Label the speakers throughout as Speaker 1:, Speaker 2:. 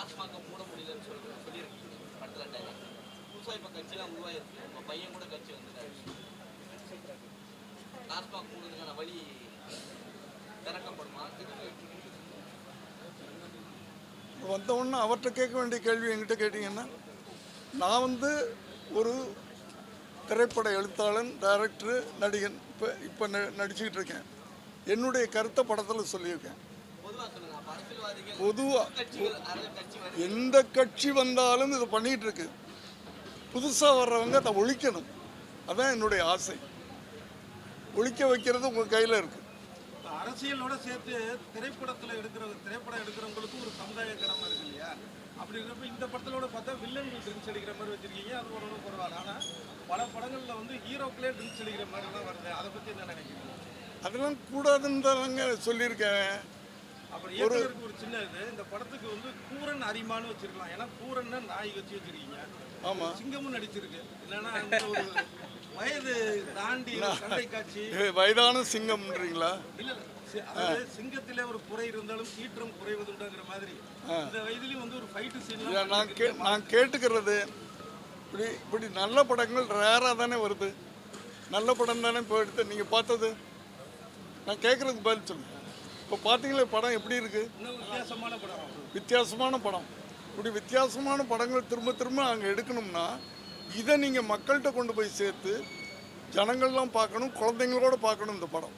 Speaker 1: டாஸ்மாக மூட முடியலன்னு சொல்லி சொல்லியிருக்கு படத்தில் டைலாக் புதுசாக இப்போ கட்சியெலாம் உருவாயிருக்கு உங்கள் பையன் கூட கட்சி வந்துட்டாரு. டாஸ்மாக் மூடுறதுக்கான வழி திறக்கப்படுமா?
Speaker 2: வந்த உடனே அவர்கிட்ட கேட்க வேண்டிய கேள்வி என்கிட்ட கேட்டிங்கன்னா நான் வந்து ஒரு திரைப்பட எழுத்தாளன் டைரக்டரு நடிகன் இப்போ இப்போ நடிச்சுக்கிட்டு இருக்கேன். என்னுடைய கருத்தை படத்தில் சொல்லியிருக்கேன்.
Speaker 1: பொதுவாக
Speaker 2: எந்த கட்சி வந்தாலும் இதை பண்ணிகிட்டு இருக்கு புதுசாக வர்றவங்க அதை ஒழிக்கணும். அதான் என்னுடைய ஆசை. ஒழிக்க வைக்கிறது உங்கள் கையில் இருக்குது
Speaker 3: அரசியலோட சேர்த்து திரைப்படத்துல எடுக்கிற திரைப்படம் எடுக்கிறவங்களுக்கும் ஒரு சமுதாய கடமை இருக்கு இல்லையா? அப்படி இருக்கிறப்ப இந்த படத்திலோட பார்த்தா வில்லன்கள் ட்ரிங்க்ஸ் அடிக்கிற மாதிரி வச்சிருக்கீங்க. அது ஓரளவு பரவாயில்ல. ஆனா பல படங்கள்ல வந்து ஹீரோக்களே ட்ரிங்க்ஸ் அடிக்கிற மாதிரி எல்லாம் வருது. அதை பத்தி என்ன நினைக்கிறீங்க?
Speaker 2: அதெல்லாம் கூடாதுன்னு தாங்க சொல்லியிருக்கேன்.
Speaker 3: அப்புறம் இயக்குனருக்கு ஒரு சின்ன இது இந்த படத்துக்கு வந்து கூரன் அரிமான்னு வச்சிருக்கலாம். ஏன்னா கூரன்னா நாய் வச்சு வச்சிருக்கீங்க.
Speaker 2: ஆமாம்
Speaker 3: சிங்கமும் நடிச்சிருக்கு. இல்லைன்னா அந்த ஒரு வயது தாண்டி சண்டை காட்சி
Speaker 2: வயதான சிங்கம்ன்றீங்களா?
Speaker 3: இல்ல சிங்கத்திலே ஒரு குறை இருந்தாலும் சீற்றம் குறைவதுண்டாங்கிற மாதிரி. இந்த வயதிலையும் வந்து ஒரு ஃபைட்டு சீன்லாம்
Speaker 2: நான் கே நான் கேட்டுக்கிறது இப்படி இப்படி நல்ல படங்கள் ரேராக தானே வருது. நல்ல படம் தானே எடுத்து நீங்கள் பார்த்தது? நான் கேட்குறதுக்கு பதில் சொல்லுங்கள் இப்போ பார்த்தீங்களா படம் எப்படி இருக்குது
Speaker 3: வித்தியாசமான படம்.
Speaker 2: வித்தியாசமான படம். இப்படி வித்தியாசமான படங்கள் திரும்ப திரும்ப அங்கே எடுக்கணும்னா இதை நீங்கள் மக்கள்கிட்ட கொண்டு போய் சேர்த்து ஜனங்கள்லாம் பார்க்கணும் குழந்தைங்களோட பார்க்கணும் இந்த படம்.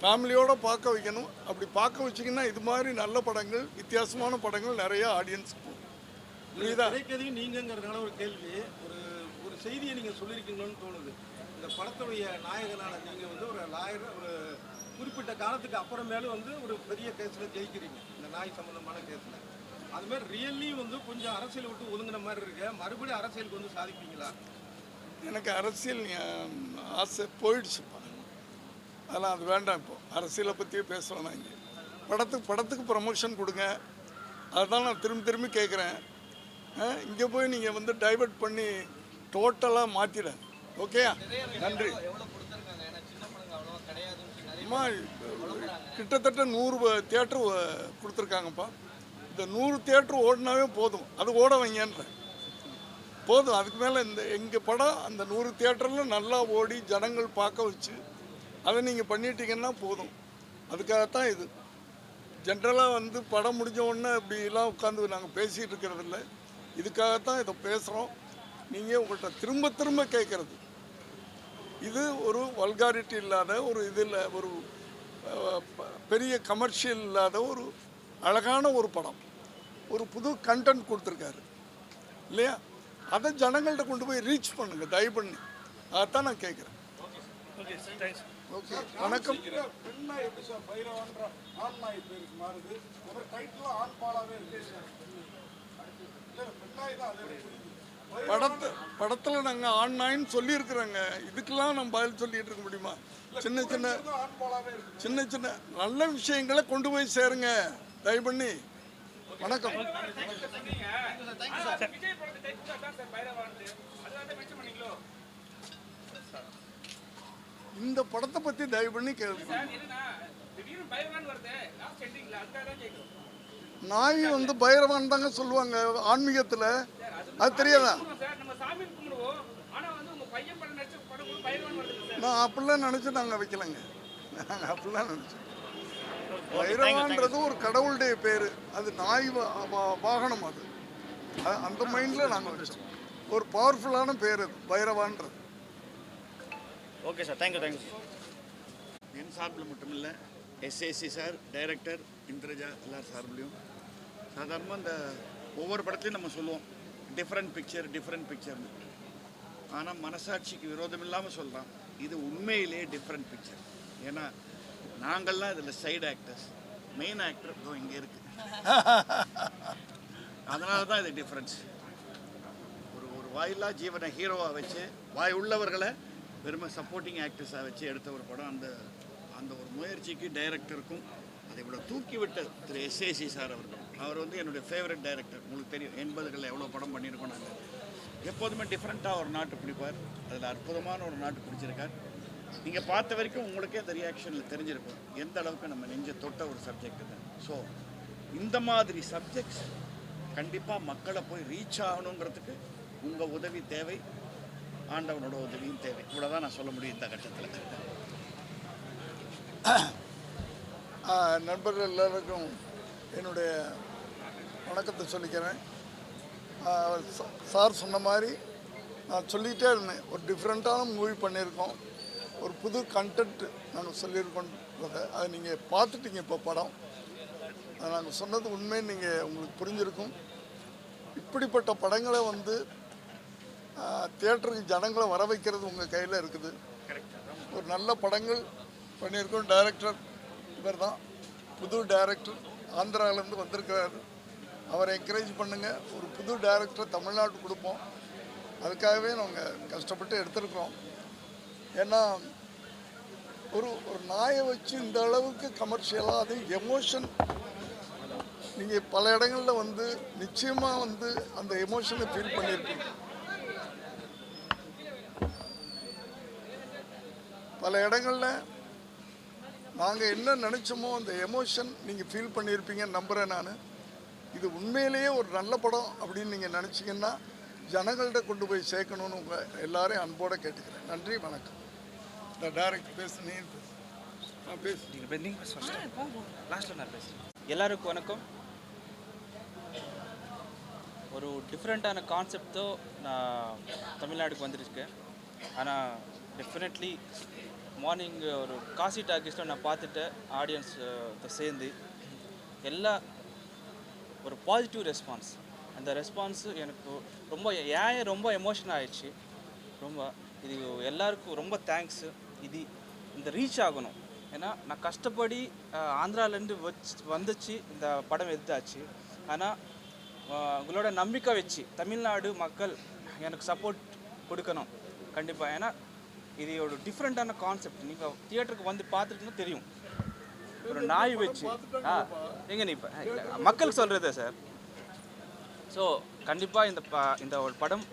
Speaker 2: ஃபேமிலியோட பார்க்க வைக்கணும். அப்படி பார்க்க வச்சிங்கன்னா இது மாதிரி நல்ல படங்கள் வித்தியாசமான படங்கள் நிறைய ஆடியன்ஸ் போகும் புரியுதா?
Speaker 3: திரைக்கதையும் நீங்கங்கிறதுனால ஒரு கேள்வி. ஒரு ஒரு செய்தியை நீங்க சொல்லியிருக்கீங்களோன்னு தோணுது. இந்த படத்துடைய நாயகனான நீங்க வந்து ஒரு லாயர் ஒரு குறிப்பிட்ட காலத்துக்கு அப்புறமேலும் வந்து ஒரு பெரிய கேஸில் ஜெயிக்கிறீங்க. இந்த நாய் சம்மந்தமான கேஸில். அது மாதிரி ரியல்லி வந்து கொஞ்சம் அரசியல் விட்டு ஒதுங்கின மாதிரி இருக்கு. மறுபடியும் அரசியலுக்கு வந்து சாதிப்பீங்களா?
Speaker 2: எனக்கு அரசியல் ஆசை போயிடுச்சுப்பா அதெல்லாம் அது வேண்டாம் இப்போ. அரசியலை பற்றியே பேசுகிறோம் நான் இங்கே. படத்துக்கு படத்துக்கு ப்ரமோஷன் கொடுங்க. அதுதான் நான் திரும்பி திரும்பி கேட்குறேன். இங்கே போய் நீங்கள் வந்து டைவர்ட் பண்ணி டோட்டலாக மாற்றிட ஓகேயா நன்றி
Speaker 1: எவ்வளோ கொடுத்துருக்காங்க ஏன்னா சின்ன படங்கள் அவ்வளோவா கிடையாதுன்னு நிறைய
Speaker 2: அம்மா கிட்டத்தட்ட நூறு தேட்டர் கொடுத்துருக்காங்கப்பா. இந்த நூறு தேட்டர் ஓடினாவே போதும். அது ஓட வைங்கன்ற. போதும். அதுக்கு மேலே இந்த எங்கள் படம் அந்த நூறு தேட்டரில் நல்லா ஓடி ஜனங்கள் பார்க்க வச்சு அதை நீங்கள் பண்ணிட்டீங்கன்னா போதும். அதுக்காகத்தான் இது. ஜென்ரலாக வந்து படம் முடிஞ்ச உடனே இப்படிலாம் உட்காந்து நாங்கள் பேசிகிட்டு இருக்கிறதில்ல இதுக்காகத்தான் இதை பேசுகிறோம் நீங்கள் உங்கள்கிட்ட திரும்ப திரும்ப கேட்குறது இது ஒரு வல்காரிட்டி இல்லாத ஒரு இது இல்லை ஒரு பெரிய கமர்ஷியல் இல்லாத ஒரு அழகான ஒரு படம். ஒரு புது கண்டென்ட் கொடுத்துருக்காரு. இல்லையா? அதை ஜனங்கள்கிட்ட கொண்டு போய் ரீச் பண்ணுங்க தயவு பண்ணி. அதான் நான் கேட்குறேன். ஓகே வணக்கம்.
Speaker 4: மாறுது படத்து
Speaker 2: படத்தை படத்தில் நாங்கள் ஆண் நாயின்னு சொல்லியிருக்கிறோங்க. இதுக்கெல்லாம் நம்ம பதில் சொல்லிட்டு இருக்க முடியுமா? சின்ன சின்ன சின்ன சின்ன நல்ல விஷயங்களை கொண்டு போய் சேருங்க. தயவு பண்ணி வணக்கம். இந்த படத்தை பற்றி தயவு பண்ணி கேள்வி நாய் வந்து பைரவான் தாங்க சொல்லுவாங்க ஆன்மீகத்தில். அது தெரியாதா? நான் அப்படிலாம் நினச்சி நாங்கள் வைக்கலைங்க. நாங்கள் அப்படிலாம் நினச்சோம் பைரவான்றது ஒரு கடவுளுடைய பேர். அது நாய் வாகனம் அது. அந்த மைண்டில் நாங்கள் வச்சோம் ஒரு பவர்ஃபுல்லான பேர் அது பைரவான்றது.
Speaker 5: Okay sir thank you thank you என் சார்பில் மட்டும் இல்லை எஸ்ஏசி சார் டைரக்டர் இந்திரஜா எல்லார் சார்பிலையும். சாதாரணமாக இந்த ஒவ்வொரு படத்துலையும் நம்ம சொல்லுவோம். டிஃப்ரெண்ட் பிக்சர் டிஃப்ரெண்ட் பிக்சர்னு ஆனால் மனசாட்சிக்கு விரோதம் இல்லாமல் சொல்கிறான் இது உண்மையிலே டிஃப்ரெண்ட் பிக்சர் ஏன்னா நாங்கள்லாம் இதில் சைடு ஆக்டர்ஸ் மெயின் ஆக்டர் இதோ இங்கே இருக்குது அதனால தான் இது டிஃப்ரென்ஸ் ஒரு ஒரு வாயில்லா ஜீவனை ஹீரோவாக வச்சு வாய் உள்ளவர்களை வெறுமை சப்போர்ட்டிங் ஆக்டர்ஸாக வச்சு எடுத்த ஒரு படம். அந்த அந்த ஒரு முயற்சிக்கு டைரக்டருக்கும் அதை இவ்வளோ தூக்கிவிட்ட திரு எஸ்ஏசி சார் அவர்கள். அவர் வந்து என்னுடைய ஃபேவரட் டைரக்டர் உங்களுக்கு தெரியும் எண்பதுகளில் எவ்வளோ படம் பண்ணியிருக்கோம் நாங்கள் எப்போதுமே டிஃப்ரெண்ட்டாக ஒரு நாட்டு பிடிப்பார். அதில் அற்புதமான ஒரு நாட்டு பிடிச்சிருக்கார். நீங்கள் பார்த்த வரைக்கும் உங்களுக்கே அந்த ரியாக்ஷனில் தெரிஞ்சிருக்கும். எந்த அளவுக்கு நம்ம நெஞ்ச தொட்ட ஒரு சப்ஜெக்ட் தான் ஸோ இந்த மாதிரி சப்ஜெக்ட்ஸ் கண்டிப்பாக மக்களை போய் ரீச் ஆகணுங்கிறதுக்கு உங்கள் உதவி தேவை. ஆண்டவனோட உதவியும் தேவை. இவ்வளோதான் நான் சொல்ல முடியும் இந்த கட்டத்தில்.
Speaker 2: ஆஹ், நண்பர்கள் எல்லாருக்கும் என்னுடைய வணக்கத்தை சொல்லிக்கிறேன். சார் சொன்ன மாதிரி நான் சொல்லிகிட்டே இருந்தேன். ஒரு டிஃப்ரெண்ட்டான மூவி பண்ணியிருக்கோம். ஒரு புது கண்டென்ட் நாங்கள் சொல்லியிருக்கோம் அதை நீங்கள் பார்த்துட்டீங்க இப்போ படம். நாங்கள் சொன்னது உண்மையை நீங்கள் உங்களுக்கு புரிஞ்சிருக்கும். இப்படிப்பட்ட படங்களை வந்து தியேட்டருக்கு ஜனங்களை வர வைக்கிறது உங்கள் கையில் இருக்குது. ஒரு நல்ல படங்கள் பண்ணியிருக்கோம். டைரக்டர் இவர் தான் புது டைரக்டர் ஆந்திராவிலேருந்து வந்திருக்கிறாரு. அவரை என்கரேஜ் பண்ணுங்கள் ஒரு புது டைரக்டரை தமிழ்நாட்டு கொடுப்போம். அதுக்காகவே நாங்கள் கஷ்டப்பட்டு எடுத்திருக்கிறோம். ஏன்னா ஒரு ஒரு நாயை வச்சு இந்த அளவுக்கு கமர்ஷியலாக அது எமோஷன் நீங்கள் பல இடங்களில் வந்து நிச்சயமாக வந்து அந்த எமோஷனை ஃபீல் பண்ணியிருக்கீங்க பல இடங்களில் நாங்கள் என்ன நினச்சோமோ அந்த எமோஷன் நீங்கள் ஃபீல் பண்ணியிருப்பீங்கன்னு நம்புகிறேன் நான். இது உண்மையிலேயே ஒரு நல்ல படம் அப்படின்னு நீங்கள் நினச்சிங்கன்னா ஜனங்கள்கிட்ட கொண்டு போய் சேர்க்கணும்னு உங்கள் எல்லாரையும் அன்போடு கேட்டுக்கிறேன். நன்றி வணக்கம். இந்த டைரக்ட் பேசு நீ நான்
Speaker 6: நான் எல்லாருக்கும் வணக்கம். ஒரு டிஃப்ரெண்ட்டான கான்செப்டோ நான் தமிழ்நாடுக்கு வந்திருக்கேன். ஆனால் டெஃபினெட்லி மார்னிங் uh, ஒரு காசி டாக்கிஸில் நான் பார்த்துட்டேன் uh, ஆடியன்ஸ் சேர்ந்து எல்லா ஒரு பாசிட்டிவ் ரெஸ்பான்ஸ் அந்த ரெஸ்பான்ஸு எனக்கு ரொம்ப ஏன் ரொம்ப எமோஷன் ஆயிடுச்சு? ரொம்ப இது எல்லாருக்கும் ரொம்ப தேங்க்ஸு இது இந்த ரீச் ஆகணும். ஏன்னா நான் கஷ்டப்படி ஆந்திராலேருந்து வச்சு வந்துச்சு இந்த படம் எடுத்தாச்சு. ஆனால் உங்களோட நம்பிக்கை வச்சு தமிழ்நாடு மக்கள் எனக்கு சப்போர்ட் கொடுக்கணும். கண்டிப்பாக ஏன்னா இது ஒரு டிஃப்ரெண்ட்டான கான்செப்ட் நீங்கள் தியேட்டருக்கு வந்து பார்த்துருக்குன்னு தெரியும். ஒரு நாய் வச்சு. ஆ எங்க நீ இப்போ? மக்களுக்கு சொல்கிறதே சார் ஸோ கண்டிப்பாக இந்த ப இந்த ஒரு படம்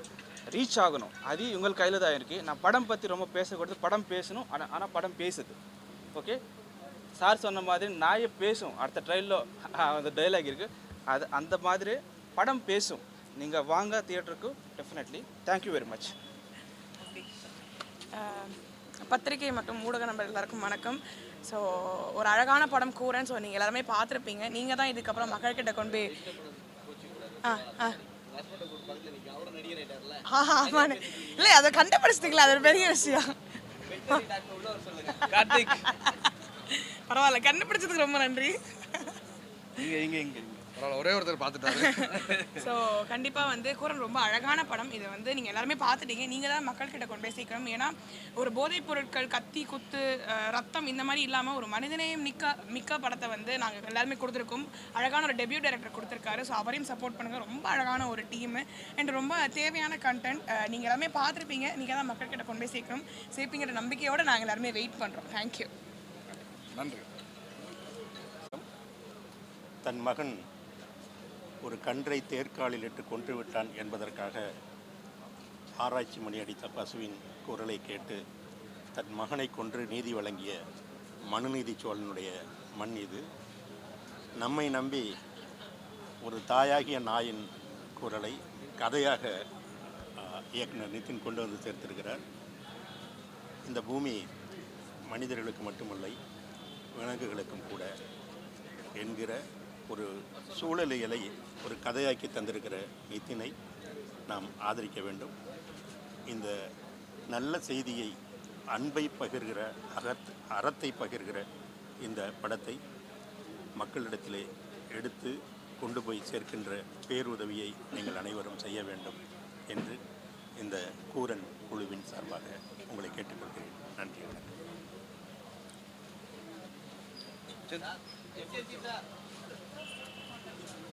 Speaker 6: ரீச் ஆகணும். அது உங்கள் கையில் தான் இருக்குது நான் படம் பற்றி ரொம்ப பேசக்கூடாது. படம் பேசணும். ஆனால் ஆனால் படம் பேசுது. ஓகே சார் சொன்ன மாதிரி நாயை பேசும். அடுத்த ட்ரெயிலில் அந்த டைலாக் இருக்குது அது அந்த மாதிரி படம் பேசும். நீங்கள் வாங்க தியேட்டருக்கு டெஃபினெட்லி தேங்க்யூ வெரி மச்
Speaker 7: பத்திரிகை மற்றும் ஊடக நண்பர் எல்லாருக்கும் வணக்கம். ஸோ ஒரு அழகான படம் கூறேன்னு ஸோ நீங்கள் எல்லாருமே பார்த்துருப்பீங்க. நீங்கள் தான் இதுக்கப்புறம் மக்கள்கிட்ட கொண்டு போய் ஆ ஆ. ஆமாண்ணே. இல்லை அதை கண்டுபிடிச்சிட்டிங்களா அது ஒரு பெரிய விஷயம். பரவாயில்ல கண்டுபிடிச்சதுக்கு ரொம்ப நன்றி.
Speaker 6: இங்கே இங்கே இங்கே.
Speaker 8: ஒரே ஒருத்தர் பார்த்துட்டாரு.
Speaker 7: ஸோ கண்டிப்பாக வந்து கூரன் ரொம்ப அழகான படம். இது வந்து நீங்கள் எல்லாருமே பார்த்துட்டீங்க. நீங்கள் தான் மக்கள்கிட்ட கொண்டு போய் சேர்க்கணும். ஏன்னா ஒரு போதைப் பொருட்கள் கத்தி குத்து ரத்தம் இந்த மாதிரி இல்லாமல் ஒரு மனிதநேயம் மிக்க மிக்க படத்தை வந்து நாங்கள் எல்லாருமே கொடுத்துருக்கோம். அழகான ஒரு டெபியூ டைரக்டர் கொடுத்துருக்காரு. ஸோ அவரையும் சப்போர்ட் பண்ணுங்கள் ரொம்ப அழகான ஒரு டீமு அண்ட் ரொம்ப தேவையான கண்டென்ட் நீங்கள் எல்லாமே பார்த்துருப்பீங்க. நீங்கள் தான் மக்கள்கிட்ட கொண்டு போய் சேர்க்கணும். சேர்ப்பீங்கிற நம்பிக்கையோடு நாங்கள் எல்லாருமே வெயிட் பண்ணுறோம் தேங்க்யூ
Speaker 8: நன்றி.
Speaker 9: தன் மகன் ஒரு கன்றை தேர்காலில் இட்டு கொன்று விட்டான் என்பதற்காக ஆராய்ச்சி மணி அடித்த பசுவின் குரலை கேட்டு தன் மகனை கொன்று நீதி வழங்கிய மனுநீதி சோழனுடைய மண் இது. நம்மை நம்பி ஒரு தாயாகிய நாயின் குரலை கதையாக இயக்குனர் நிதின் கொண்டு வந்து சேர்த்திருக்கிறார். இந்த பூமி மனிதர்களுக்கு மட்டுமில்லை விலங்குகளுக்கும் கூட என்கிற ஒரு சூழலியலை ஒரு கதையாக்கி தந்திருக்கிற நிதினை நாம் ஆதரிக்க வேண்டும். இந்த நல்ல செய்தியை அன்பை பகிர்கிற அகத் அறத்தை பகிர்கிற இந்த படத்தை மக்களிடத்திலே எடுத்து கொண்டு போய் சேர்க்கின்ற பேருதவியை நீங்கள் அனைவரும் செய்ய வேண்டும் என்று இந்த கூரன் குழுவின் சார்பாக உங்களை கேட்டுக்கொள்கிறேன். நன்றி. வணக்கம்